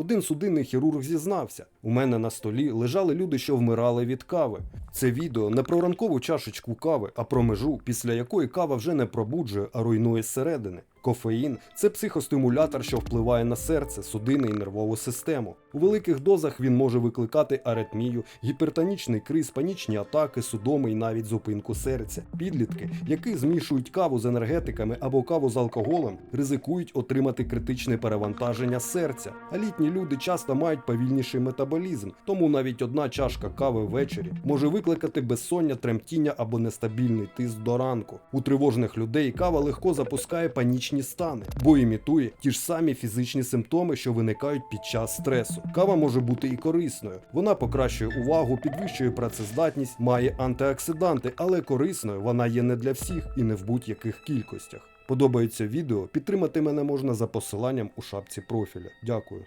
Один судинний хірург зізнався: у мене на столі лежали люди, що вмирали від кави. Це відео не про ранкову чашечку кави, а про межу, після якої кава вже не пробуджує, а руйнує зсередини. Кофеїн це психостимулятор, що впливає на серце, судини і нервову систему. У великих дозах він може викликати аритмію, гіпертонічний криз, панічні атаки, судоми і навіть зупинку серця. Підлітки, які змішують каву з енергетиками або каву з алкоголем, ризикують отримати критичне перевантаження серця. А літні люди часто мають повільніший метаболізм, тому навіть одна чашка кави ввечері може викликати безсоння, тремтіння або нестабільний тиск до ранку. У тривожних людей кава легко запускає панічні стани, бо імітує ті ж самі фізичні симптоми, що виникають під час стресу. Кава може бути і корисною. Вона покращує увагу, підвищує працездатність, має антиоксиданти, але корисною вона є не для всіх і не в будь-яких кількостях. Подобається відео? Підтримати мене можна за посиланням у шапці профіля. Дякую.